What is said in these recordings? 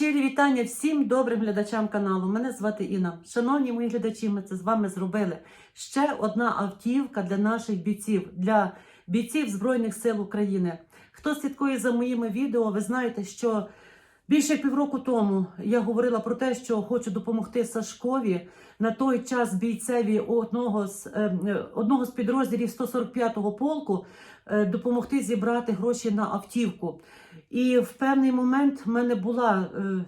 Щирі вітання всім добрим глядачам каналу. Мене звати Інна. Шановні мої глядачі, ми це з вами зробили. Ще одна автівка для наших бійців, для бійців Збройних сил України. Хто слідкує за моїми відео, ви знаєте, що більше півроку тому я говорила про те, що хочу допомогти Сашкові на той час бійцеві одного з е, е, одного з підрозділів 145-го полку е, допомогти зібрати гроші на автівку. І в певний момент в мене була, е,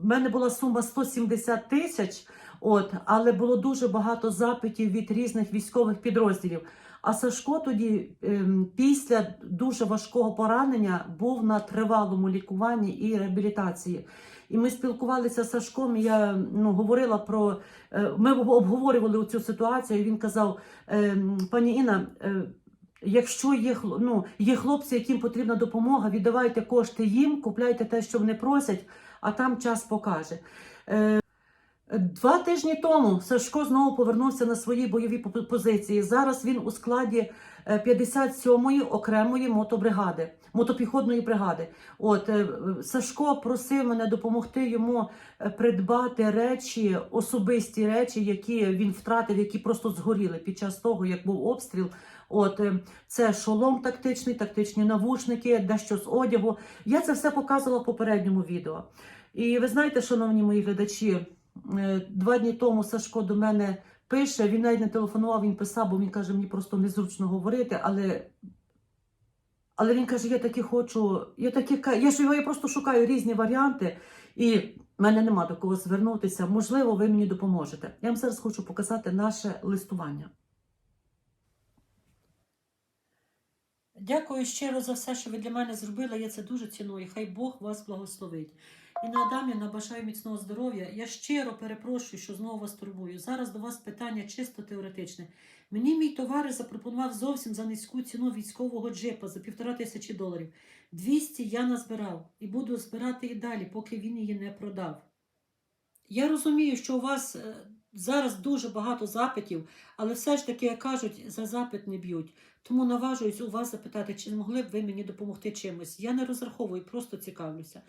в мене була сума 170 тисяч, от, але було дуже багато запитів від різних військових підрозділів. А Сашко тоді, ем, після дуже важкого поранення, був на тривалому лікуванні і реабілітації. І ми спілкувалися з Сашком. і Я ну, говорила про е, ми обговорювали цю ситуацію. і Він казав: ем, пані Інна. Е, Якщо є, ну, є хлопці, яким потрібна допомога, віддавайте кошти їм, купляйте те, що вони просять, а там час покаже. Е, Два тижні тому Сашко знову повернувся на свої бойові позиції. Зараз він у складі е, 57-ї окремої мотобригади, мотопіхотної бригади. От е, Сашко просив мене допомогти йому е, придбати речі, особисті речі, які він втратив, які просто згоріли під час того, як був обстріл. От е, це шолом тактичний, тактичні навушники, дещо з одягу. Я це все показувала в попередньому відео. І ви знаєте, шановні мої глядачі, е, два дні тому Сашко до мене пише. Він навіть не телефонував, він писав, бо він каже, мені просто незручно говорити, але. Але він каже: я таки хочу, я таки я ж його я просто шукаю різні варіанти, і в мене нема до кого звернутися. Можливо, ви мені допоможете. Я вам зараз хочу показати наше листування. Дякую щиро за все, що ви для мене зробили. Я це дуже ціную. Хай Бог вас благословить. І на Адамівна бажаю міцного здоров'я. Я щиро перепрошую, що знову вас турбую. Зараз до вас питання чисто теоретичне. Мені мій товариш запропонував зовсім за низьку ціну військового джипа за півтора тисячі доларів. 200 я назбирав і буду збирати і далі, поки він її не продав. Я розумію, що у вас е, зараз дуже багато запитів, але все ж таки, як кажуть, за запит не б'ють. Тому наважуюсь у вас запитати, чи змогли б ви мені допомогти чимось. Я не розраховую, просто цікавлюся.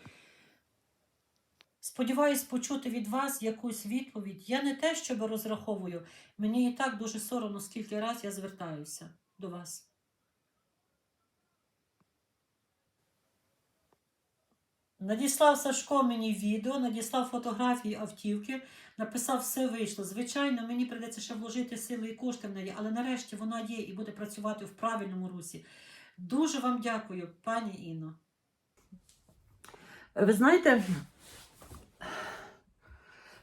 Сподіваюсь почути від вас якусь відповідь. Я не те, щоб розраховую. Мені і так дуже соромно, скільки раз я звертаюся до вас. Надіслав Сашко мені відео, надіслав фотографії автівки, написав, все вийшло. Звичайно, мені прийдеться ще вложити сили і кошти в неї, але нарешті вона є і буде працювати в правильному русі. Дуже вам дякую, пані Інно. Ви знаєте,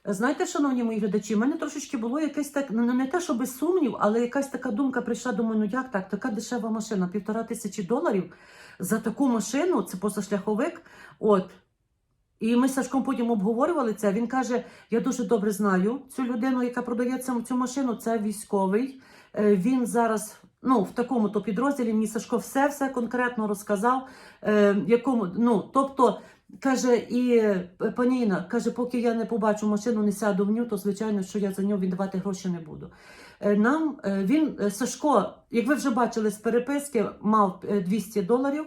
знаєте, шановні мої глядачі, в мене трошечки було якесь так, ну не те, щоб сумнів, але якась така думка прийшла. Думаю, ну як так? Така дешева машина, півтора тисячі доларів за таку машину, це позашляховик. От. І ми з Сашком потім обговорювали це. Він каже: я дуже добре знаю цю людину, яка продає цю, машину. Це військовий. Е, Він зараз. Ну, в такому то підрозділі мені Сашко все все конкретно розказав. Е, якому, ну, тобто, каже, і е, пані Інна, каже, поки я не побачу машину, не сяду в ню, то звичайно, що я за нього віддавати гроші не буду. Нам він Сашко, як ви вже бачили з переписки, мав е, 200 доларів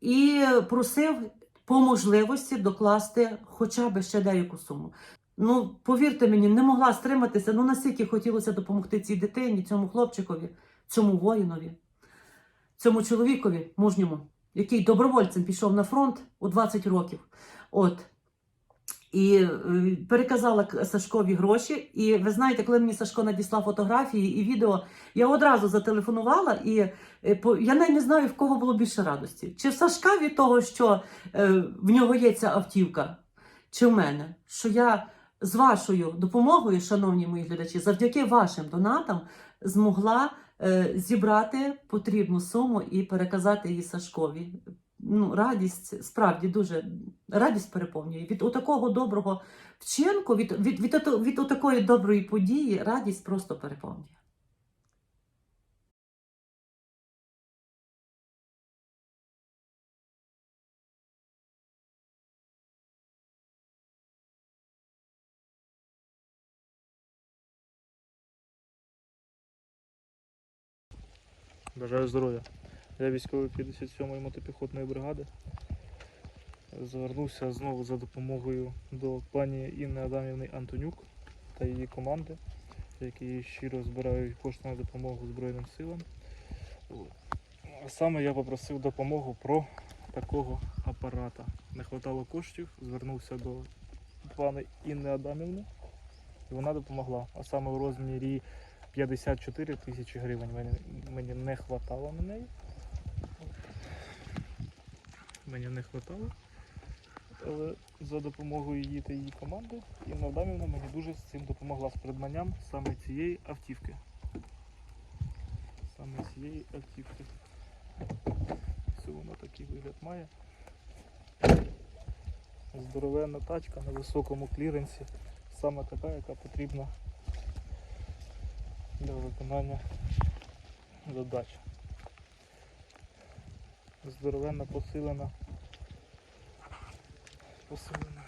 і просив по можливості докласти хоча б ще деяку суму. Ну, повірте мені, не могла стриматися. Ну наскільки хотілося допомогти цій дитині, цьому хлопчикові, цьому воїнові, цьому чоловікові мужньому, який добровольцем пішов на фронт у 20 років. От. І е, переказала Сашкові гроші. І ви знаєте, коли мені Сашко надіслав фотографії і відео, я одразу зателефонувала, і е, я навіть не знаю, в кого було більше радості. Чи в Сашка від того, що е, в нього є ця автівка, чи в мене, що я з вашою допомогою, шановні мої глядачі, завдяки вашим донатам змогла зібрати потрібну суму і переказати її Сашкові. Ну, радість справді дуже радість переповнює. Від отакого доброго вчинку, від, від, від, від отакої доброї події, радість просто переповнює. Бажаю здоров'я. Я військовий 57-ї мотопіхотної бригади. Звернувся знову за допомогою до пані Інни Адамівни Антонюк та її команди, які щиро збирають кошти на допомогу Збройним силам. А саме я попросив допомогу про такого апарата. Не вистачало коштів, звернувся до пани Інни Адамівни, і вона допомогла. А саме у розмірі 54 тисячі гривень мені, не вистачало на неї. Мені не вистачало. Але за допомогою її та її команди Інна Адамівна мені дуже з цим допомогла з придбанням саме цієї автівки. Саме цієї автівки. Ось вона такий вигляд має. Здоровенна тачка на високому кліренсі. Саме така, яка потрібна для виконання задач. Здоровенна посилена. Посилена.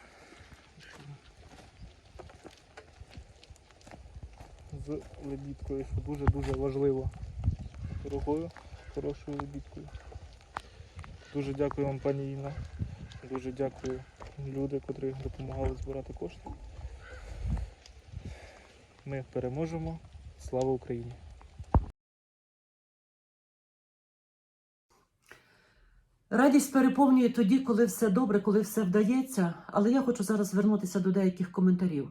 З лебідкою, що дуже-дуже важливо. Дорогою, хорошою лебідкою. Дуже дякую вам, пані Інна. Дуже дякую люди, котрі допомагали збирати кошти. Ми переможемо. Слава Україні! Радість переповнює тоді, коли все добре, коли все вдається. Але я хочу зараз звернутися до деяких коментарів.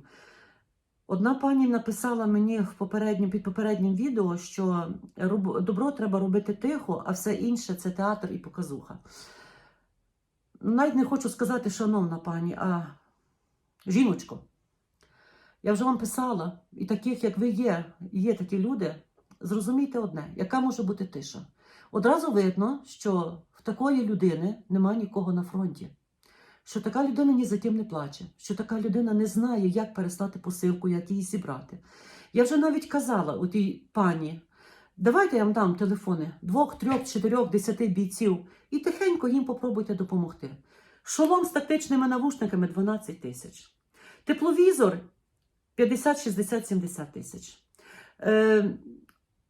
Одна пані написала мені в попереднім, під попереднім відео, що добро треба робити тихо, а все інше це театр і показуха. Навіть не хочу сказати, шановна пані, а жіночко. Я вже вам писала, і таких, як ви є, є такі люди, зрозумійте одне, яка може бути тиша. Одразу видно, що такої людини немає нікого на фронті. Що така людина ні за ким не плаче, що така людина не знає, як перестати посилку, як її зібрати. Я вже навіть казала у тій пані: давайте я вам дам телефони двох, трьох, чотирьох, десяти бійців і тихенько їм попробуйте допомогти. Шолом з тактичними навушниками 12 тисяч. Тепловізор 50, 60, 70 тисяч. Е,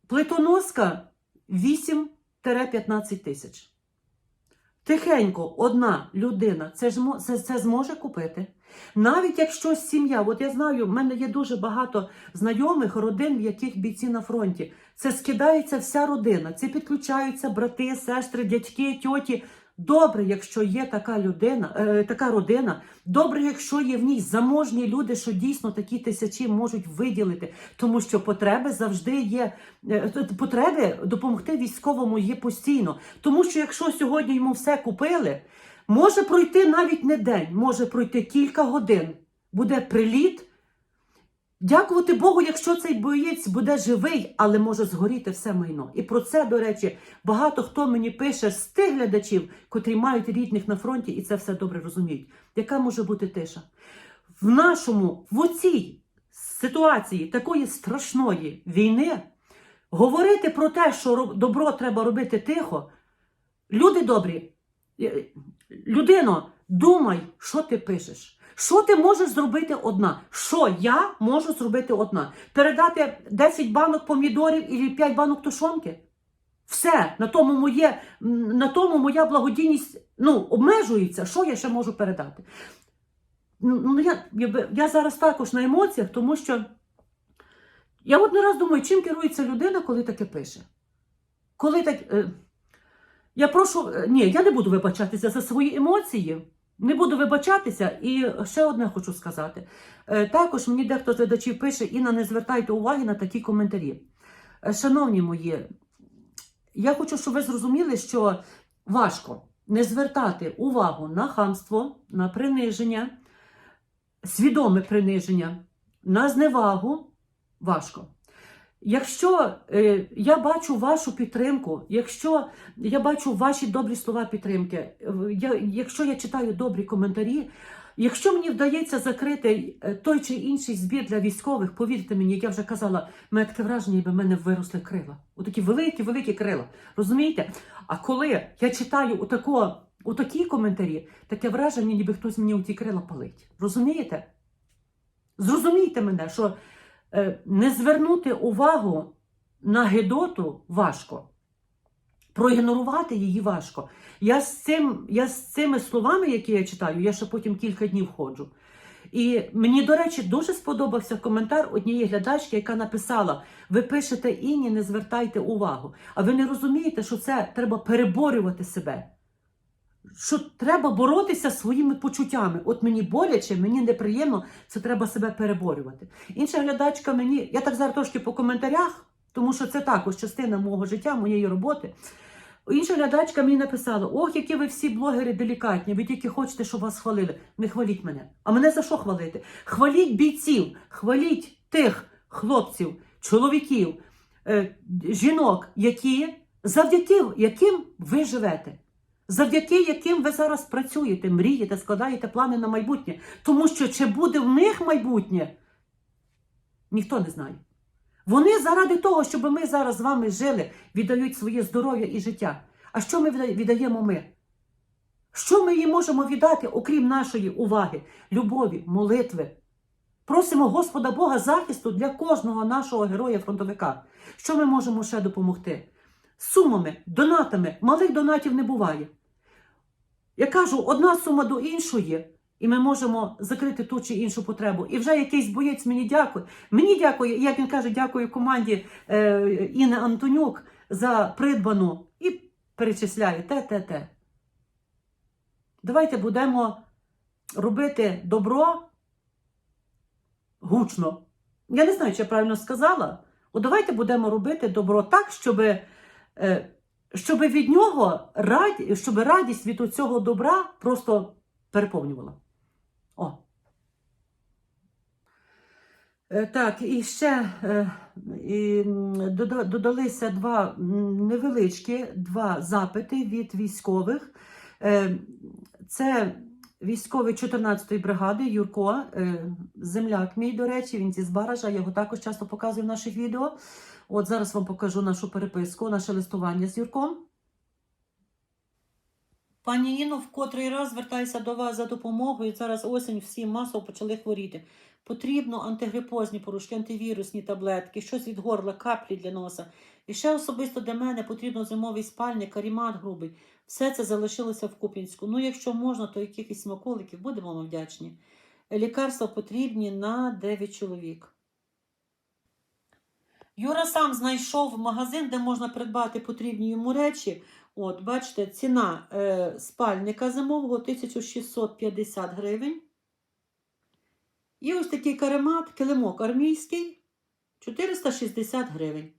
плитоноска 8-15 тисяч. Тихенько, одна людина це, ж, це, це зможе купити. Навіть якщо сім'я, от я знаю, в мене є дуже багато знайомих родин, в яких бійці на фронті. Це скидається вся родина, це підключаються брати, сестри, дядьки, тьоті. Добре, якщо є така людина, е, така родина, добре, якщо є в ній заможні люди, що дійсно такі тисячі можуть виділити, тому що потреби завжди є. е, Потреби допомогти військовому є постійно. Тому що якщо сьогодні йому все купили, може пройти навіть не день, може пройти кілька годин. Буде приліт. Дякувати Богу, якщо цей боєць буде живий, але може згоріти все майно. І про це, до речі, багато хто мені пише з тих глядачів, котрі мають рідних на фронті і це все добре розуміють. Яка може бути тиша? В нашому, в оцій ситуації такої страшної війни говорити про те, що добро треба робити тихо, люди добрі, е, людино, думай, що ти пишеш. Що ти можеш зробити одна? Що я можу зробити одна? Передати 10 банок помідорів і 5 банок тушонки? Все, на тому, моє, на тому моя благодійність ну, обмежується. Що я ще можу передати? Ну, ну, я, я, я зараз також на емоціях, тому що я от не раз думаю, чим керується людина, коли таке пише. Коли так. Е, я прошу, е, ні, я не буду вибачатися за свої емоції. Не буду вибачатися, і ще одне хочу сказати. Е, Також мені дехто з глядачів пише: Інна, не звертайте уваги на такі коментарі. Е, Шановні мої, я хочу, щоб ви зрозуміли, що важко не звертати увагу на хамство, на приниження, свідоме приниження, на зневагу. Важко. Якщо е, я бачу вашу підтримку, якщо я бачу ваші добрі слова підтримки, я, якщо я читаю добрі коментарі, якщо мені вдається закрити е, той чи інший збір для військових, повірте мені, я вже казала, мене таке враження, ніби в мене виросли крила. Отакі великі, великі крила. Розумієте? А коли я читаю отако, отакі коментарі, таке враження, ніби хтось мені у ті крила палить. Розумієте? Зрозумійте мене, що не звернути увагу на гидоту важко. проігнорувати її важко. Я з, цим, я з цими словами, які я читаю, я ще потім кілька днів ходжу. І мені, до речі, дуже сподобався коментар однієї глядачки, яка написала: ви пишете іні, не звертайте увагу. А ви не розумієте, що це треба переборювати себе. Що треба боротися своїми почуттями. От мені боляче, мені неприємно, це треба себе переборювати. Інша глядачка мені, я так зараз трошки по коментарях, тому що це також частина мого життя, моєї роботи. Інша глядачка мені написала: ох, які ви всі блогери делікатні, ви тільки хочете, щоб вас хвалили. Не хваліть мене. А мене за що хвалити? Хваліть бійців, хваліть тих хлопців, чоловіків, е, жінок, які, завдяки яким ви живете. Завдяки яким ви зараз працюєте, мрієте, складаєте плани на майбутнє. Тому що чи буде в них майбутнє, ніхто не знає. Вони заради того, щоб ми зараз з вами жили, віддають своє здоров'я і життя. А що ми віддаємо ми? Що ми їм можемо віддати, окрім нашої уваги, любові, молитви? Просимо Господа Бога захисту для кожного нашого героя-фронтовика. Що ми можемо ще допомогти? Сумами, донатами, малих донатів не буває. Я кажу, одна сума до іншої, і ми можемо закрити ту чи іншу потребу. І вже якийсь боєць мені дякує. Мені дякує, як він каже, дякую команді е, Інни Антонюк за придбану і перечисляє те, те, те. Давайте будемо робити добро гучно. Я не знаю, чи я правильно сказала. От давайте будемо робити добро так, щоб, е, щоб від нього раді, щоб радість від цього добра просто переповнювала. О. Е, Так, і ще е, і, додалися два невеличкі два запити від військових. Е, Це військовий 14-ї бригади Юрко, е, земляк мій, до речі, він зі Збаража, я його також часто показую в наших відео. От зараз вам покажу нашу переписку, наше листування з Юрком. Пані Іно, в котрий раз звертаюся до вас за допомогою. Зараз осінь, всі масово почали хворіти. Потрібно антигрипозні порошки, антивірусні таблетки, щось від горла, каплі для носа. І ще особисто для мене потрібно зимовий спальник, карімат грубий. Все це залишилося в Куп'янську. Ну, якщо можна, то якихось смаколиків будемо вам вдячні. Лікарства потрібні на 9 чоловік. Юра сам знайшов магазин, де можна придбати потрібні йому речі. От, бачите, ціна е, спальника зимового 1650 гривень. І ось такий каремат, килимок армійський 460 гривень.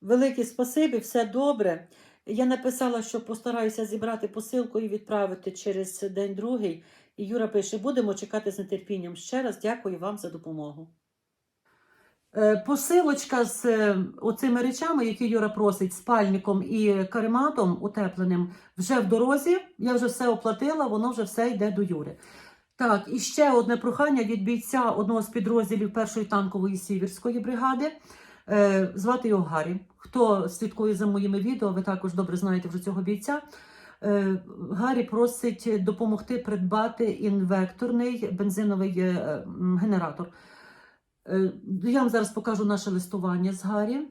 Велике спасибі, все добре. Я написала, що постараюся зібрати посилку і відправити через день другий. І Юра пише: будемо чекати з нетерпінням. Ще раз дякую вам за допомогу. Е, Посилочка з е, оцими речами, які Юра просить, спальником і карематом утепленим, вже в дорозі. Я вже все оплатила, воно вже все йде до Юри. Так, і ще одне прохання від бійця одного з підрозділів першої танкової сіверської бригади. Е, звати його Гаррі. Хто слідкує за моїми відео, ви також добре знаєте вже цього бійця. Е, Гаррі просить допомогти придбати інвекторний бензиновий е, генератор. Е, Я вам зараз покажу наше листування з Гаррі.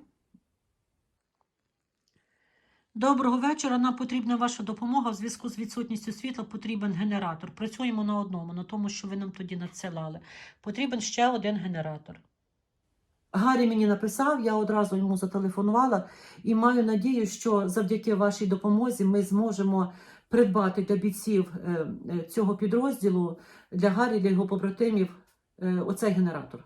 Доброго вечора. Нам потрібна ваша допомога. В зв'язку з відсутністю світла потрібен генератор. Працюємо на одному, на тому, що ви нам тоді надсилали. Потрібен ще один генератор. Гаррі мені написав, я одразу йому зателефонувала і маю надію, що завдяки вашій допомозі ми зможемо придбати для бійців е, е, цього підрозділу для Гаррі, для його побратимів е, оцей генератор.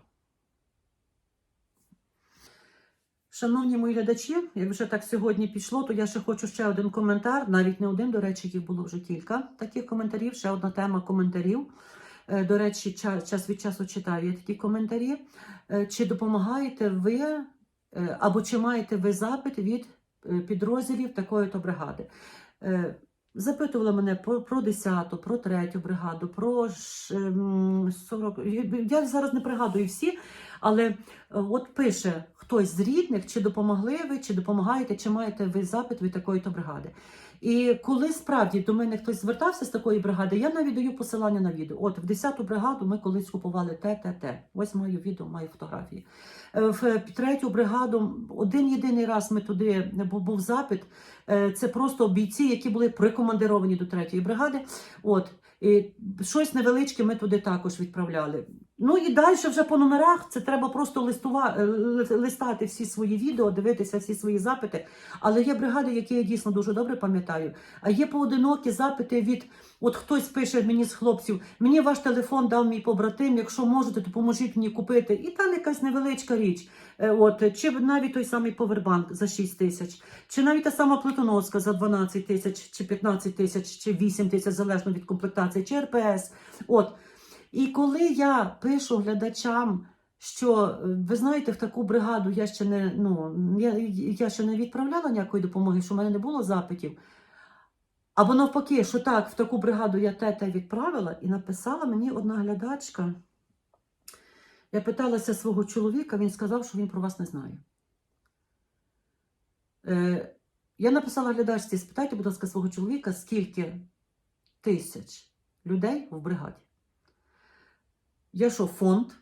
Шановні мої глядачі, як вже так сьогодні пішло, то я ще хочу ще один коментар, навіть не один, до речі, їх було вже кілька таких коментарів, ще одна тема коментарів. Е, До речі, ча- час від часу читаю я такі коментарі. Е, Чи допомагаєте ви е, або чи маєте ви запит від підрозділів такої-то бригади? Запитували мене про, про 10-ту, про 3-ю бригаду, про ш- ем, 40. Я зараз не пригадую всі, Але от пише хтось з рідних, чи допомогли ви, чи допомагаєте, чи маєте ви запит від такої-то бригади. І коли справді до мене хтось звертався з такої бригади, я навіть даю посилання на відео. От в 10-ту бригаду ми колись купували те, те, те. Ось маю відео, маю фотографії. Е, В третю бригаду один єдиний раз ми туди був запит. Е, Це просто бійці, які були прикомандировані до третьої бригади. От і щось невеличке ми туди також відправляли. Ну і далі вже по номерах це треба просто листува, е, листати всі свої відео, дивитися всі свої запити. Але є бригади, які я дійсно дуже добре пам'ятаю. А є поодинокі запити від от хтось пише мені з хлопців: мені ваш телефон дав мій побратим. Якщо можете, допоможіть мені купити. І там якась невеличка річ. Е, От чи навіть той самий повербанк за 6 тисяч, чи навіть та сама Плитоновська за 12 тисяч, чи 15 тисяч, чи 8 тисяч, залежно від комплектації, чи РПС. От. І коли я пишу глядачам, що е, ви знаєте, в таку бригаду я ще не ну я, я ще не відправляла ніякої допомоги, що в мене не було запитів. Або навпаки, що так, в таку бригаду я те те відправила, і написала мені одна глядачка. Я питалася свого чоловіка, він сказав, що він про вас не знає. Е, я написала глядачці, спитайте, будь ласка, свого чоловіка, скільки тисяч людей в бригаді. Я що, фонд,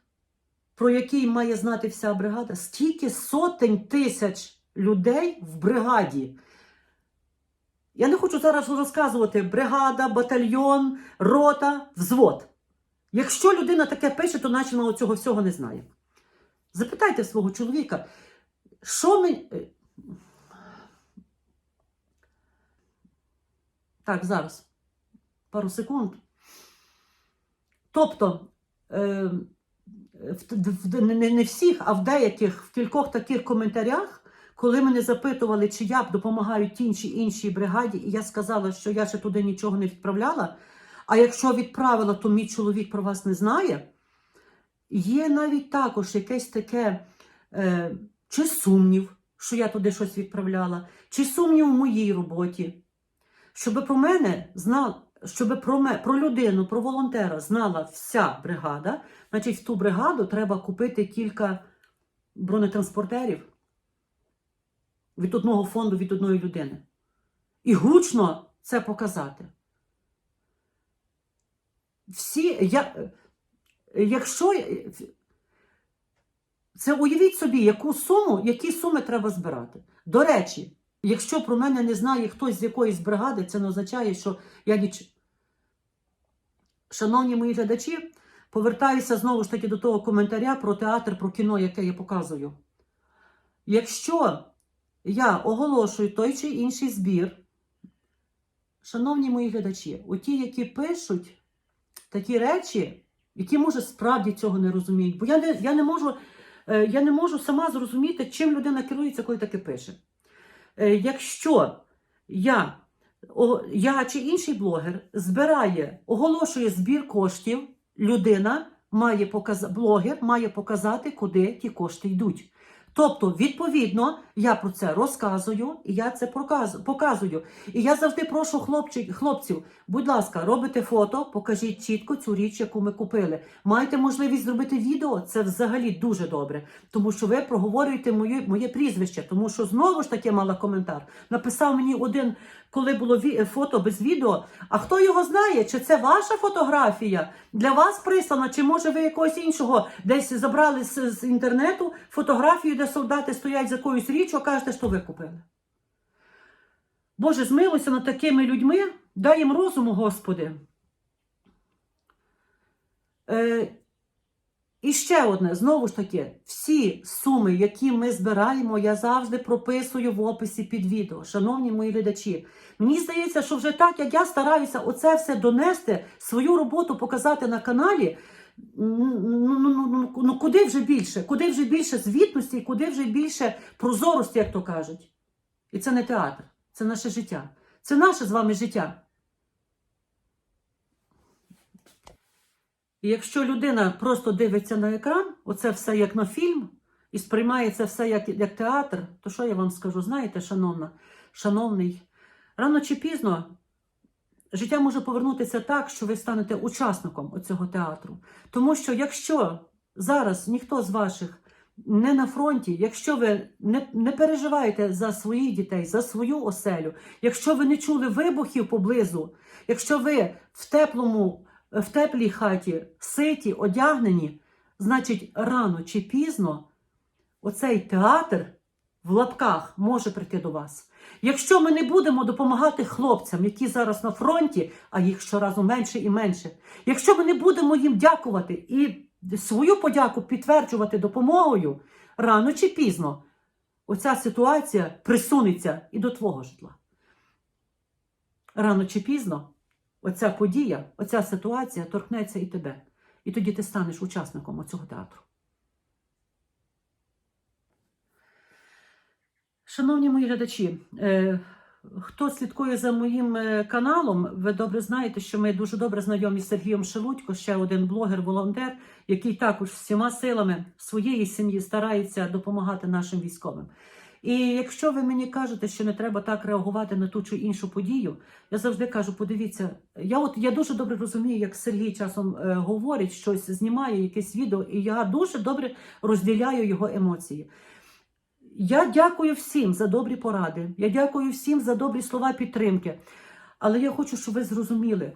про який має знати вся бригада? Скільки сотень тисяч людей в бригаді? Я не хочу зараз розказувати бригада, батальйон, рота, взвод. Якщо людина таке пише, то наче вона цього всього не знає. Запитайте свого чоловіка, що ми. е, Так, зараз. Пару секунд. Тобто, е, в, не всіх, а в деяких, в кількох таких коментарях, коли мене запитували, чи я б допомагаю тій чи іншій бригаді, і я сказала, що я ще туди нічого не відправляла. А якщо відправила, то мій чоловік про вас не знає. Є навіть також якесь таке е, чи сумнів, що я туди щось відправляла, чи сумнів в моїй роботі. Щоб про мене знав, щоб про, ме, про людину, про волонтера знала вся бригада, значить в ту бригаду треба купити кілька бронетранспортерів від одного фонду, від одної людини. І гучно це показати. Всі, я, якщо це уявіть собі, яку суму, які суми треба збирати. До речі, якщо про мене не знає хтось з якоїсь бригади, це не означає, що я ніч. Шановні мої глядачі, повертаюся знову ж таки до того коментаря про театр, про кіно, яке я показую. Якщо я оголошую той чи інший збір, шановні мої глядачі, оті, які пишуть такі речі, які, може, справді цього не розуміють, бо я не, я не можу. е, Я не можу сама зрозуміти, чим людина керується, коли таке пише. Е, Якщо я, я чи інший блогер збирає, оголошує збір коштів, людина має показати, блогер має показати, куди ті кошти йдуть. Тобто, відповідно, я про це розказую і я це показую. І я завжди прошу хлопчик, хлопців, будь ласка, робите фото, покажіть чітко цю річ, яку ми купили. Маєте можливість зробити відео, це взагалі дуже добре, тому що ви проговорюєте моє, моє прізвище, тому що знову ж таки мала коментар. Написав мені один, коли було фото без відео. А хто його знає? Чи це ваша фотографія? Для вас прислана, чи може ви якогось іншого десь забрали з, з інтернету фотографію, де солдати стоять з якоюсь річчю, а кажете, що ви купили? Боже, змилуйся над такими людьми, дай їм розуму, Господи. Е, і ще одне, знову ж таки, всі суми, які ми збираємо, я завжди прописую в описі під відео. Шановні мої глядачі, мені здається, що вже так, як я стараюся оце все донести, свою роботу показати на каналі. Ну, ну, ну, ну, ну куди вже більше? Куди вже більше звітності, куди вже більше прозорості, як то кажуть. І це не театр, це наше життя. Це наше з вами життя. І якщо людина просто дивиться на екран, оце все як на фільм, і сприймає це все як, як театр, то що я вам скажу? Знаєте, шановна, шановний, рано чи пізно життя може повернутися так, що ви станете учасником цього театру. Тому що якщо зараз ніхто з ваших не на фронті, якщо ви не, не переживаєте за своїх дітей, за свою оселю, якщо ви не чули вибухів поблизу, якщо ви в теплому, в теплій хаті ситі, одягнені, значить рано чи пізно оцей театр в лапках може прийти до вас. Якщо ми не будемо допомагати хлопцям, які зараз на фронті, а їх щоразу менше і менше, якщо ми не будемо їм дякувати і свою подяку підтверджувати допомогою, рано чи пізно оця ситуація присунеться і до твого житла. Рано чи пізно оця подія, оця ситуація торкнеться і тебе. І тоді ти станеш учасником цього театру. Шановні мої глядачі, е, хто слідкує за моїм е, каналом, ви добре знаєте, що ми дуже добре знайомі з Сергієм Шелудько, ще один блогер-волонтер, який також всіма силами своєї сім'ї старається допомагати нашим військовим. І якщо ви мені кажете, що не треба так реагувати на ту чи іншу подію, я завжди кажу: подивіться, я от я дуже добре розумію, як Сергій часом е, говорить щось, знімає якесь відео, і я дуже добре розділяю його емоції. Я дякую всім за добрі поради. Я дякую всім за добрі слова підтримки. Але я хочу, щоб ви зрозуміли.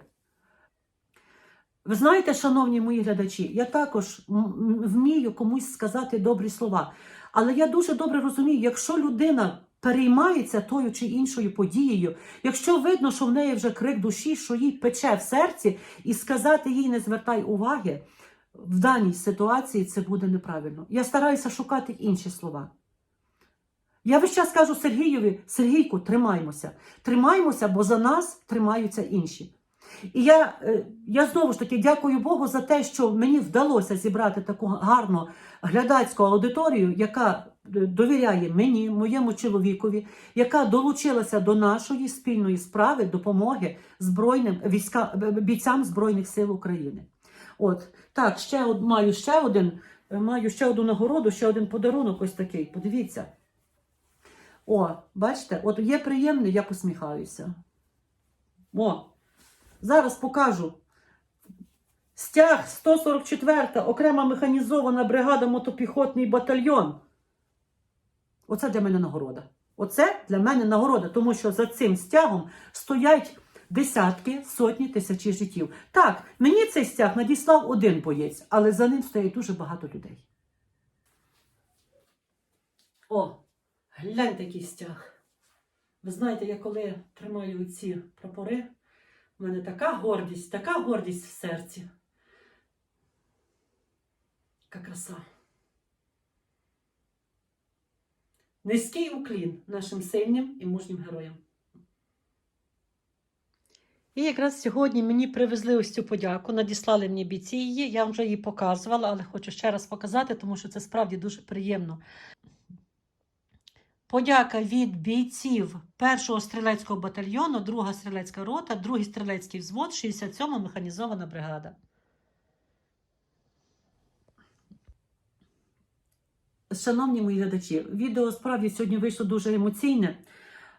Ви знаєте, шановні мої глядачі, я також вмію комусь сказати добрі слова. Але я дуже добре розумію, якщо людина переймається тою чи іншою подією, якщо видно, що в неї вже крик душі, що їй пече в серці, і сказати їй не звертай уваги, в даній ситуації це буде неправильно. Я стараюся шукати інші слова. Я весь час кажу Сергієві, Сергійку, тримаймося. Тримаймося, бо за нас тримаються інші. І я, е, я знову ж таки дякую Богу за те, що мені вдалося зібрати таку гарну глядацьку аудиторію, яка е, довіряє мені, моєму чоловікові, яка долучилася до нашої спільної справи допомоги збройним війська, б- бійцям Збройних сил України. От так, ще од- маю ще один, е, маю ще одну нагороду, ще один подарунок. Ось такий. Подивіться. О, бачите, от є приємне, я посміхаюся. О, зараз покажу. Стяг 144 окрема механізована бригада мотопіхотний батальйон. Оце для мене нагорода. Оце для мене нагорода, тому що за цим стягом стоять десятки, сотні тисячі життів. Так, мені цей стяг надіслав один боєць, але за ним стоїть дуже багато людей. О, гляньте який стяг. Ви знаєте, я коли тримаю ці прапори, в мене така гордість, така гордість в серці. Яка краса. Низький уклін нашим сильним і мужнім героям. І якраз сьогодні мені привезли ось цю подяку, надіслали мені бійці її. Я вже її показувала, але хочу ще раз показати, тому що це справді дуже приємно. Подяка від бійців 1-го стрілецького батальйону, 2-га стрілецька рота, 2-й стрілецький взвод, 67-ма механізована бригада. Шановні мої глядачі, відео справді сьогодні вийшло дуже емоційне,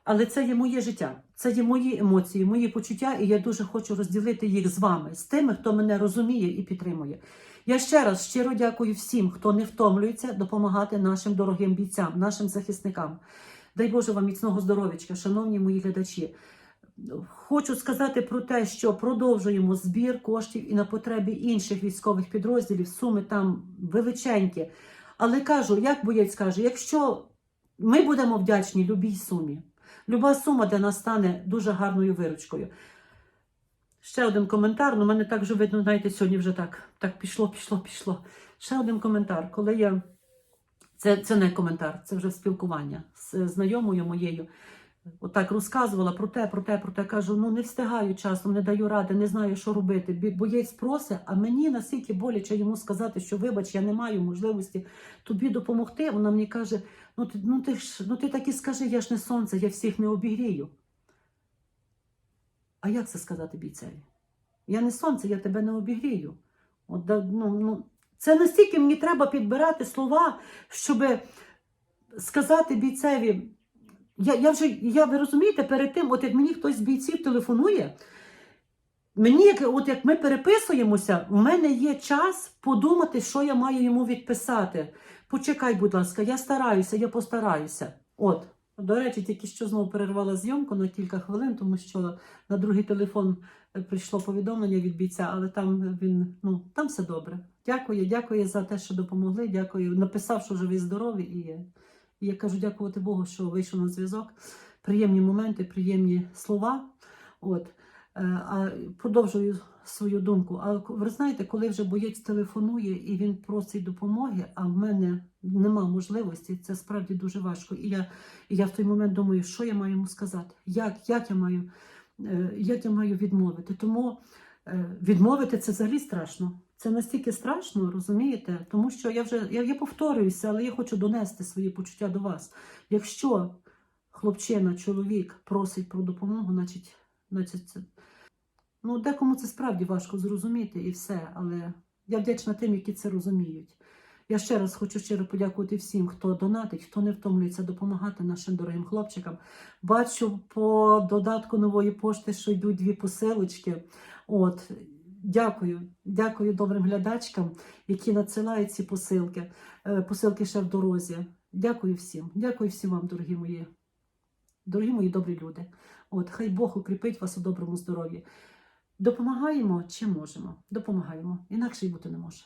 але це є моє життя, це є мої емоції, мої почуття, і я дуже хочу розділити їх з вами, з тими, хто мене розуміє і підтримує. Я ще раз щиро дякую всім, хто не втомлюється допомагати нашим дорогим бійцям, нашим захисникам. Дай Боже вам міцного здоров'ячка, шановні мої глядачі. Хочу сказати про те, що продовжуємо збір коштів і на потребі інших військових підрозділів. Суми там величенькі. Але кажу, як боєць каже, якщо ми будемо вдячні любій сумі, люба сума для нас стане дуже гарною виручкою. Ще один коментар. Ну, мене так вже видно, знаєте, сьогодні вже так, так пішло, пішло, пішло. Ще один коментар. Коли я. Це, це не коментар, це вже спілкування з знайомою моєю. Отак розказувала про те, про те, про те. Кажу, ну не встигаю часом, не даю ради, не знаю, що робити. Боєць просить, а мені настільки боляче йому сказати, що вибач, я не маю можливості тобі допомогти. Вона мені каже: ну ти, ну ти ж ну ти так і скажи, я ж не сонце, я всіх не обігрію. А як це сказати бійцеві? Я не сонце, я тебе не обігрію. От, ну, ну, це настільки мені треба підбирати слова, щоб сказати бійцеві. Я, я вже, я, ви розумієте, перед тим, от як мені хтось з бійців телефонує, Мені, як, от як ми переписуємося, в мене є час подумати, що я маю йому відписати. Почекай, будь ласка, я стараюся, я постараюся. От, до речі, тільки що знову перервала зйомку на кілька хвилин, тому що на другий телефон е, прийшло повідомлення від бійця, але там він, ну, там все добре. Дякую, дякую за те, що допомогли. Дякую. Написав, що живі здорові. І, і я кажу, дякувати Богу, що вийшов на зв'язок. Приємні моменти, приємні слова. От. Е, А продовжую свою думку. А ви знаєте, коли вже боєць телефонує і він просить допомоги, а в мене нема можливості, це справді дуже важко. І я, і я в той момент думаю, що я маю йому сказати, як, як, я, маю, е, як я маю відмовити. Тому е, відмовити це взагалі страшно. Це настільки страшно, розумієте? Тому що я вже я, я повторююся, але я хочу донести свої почуття до вас. Якщо хлопчина, чоловік просить про допомогу, значить, значить це. Ну, декому це справді важко зрозуміти і все, але я вдячна тим, які це розуміють. Я ще раз хочу щиро подякувати всім, хто донатить, хто не втомлюється допомагати нашим дорогим хлопчикам. Бачу по додатку нової пошти, що йдуть дві посилочки. От, дякую, дякую добрим глядачкам, які надсилають ці посилки. Е, Посилки ще в дорозі. Дякую всім. Дякую всім вам, дорогі мої, дорогі мої добрі люди. От, хай Бог укріпить вас у доброму здоров'ї. Допомагаємо чим можемо. Допомагаємо. Інакше й бути не може.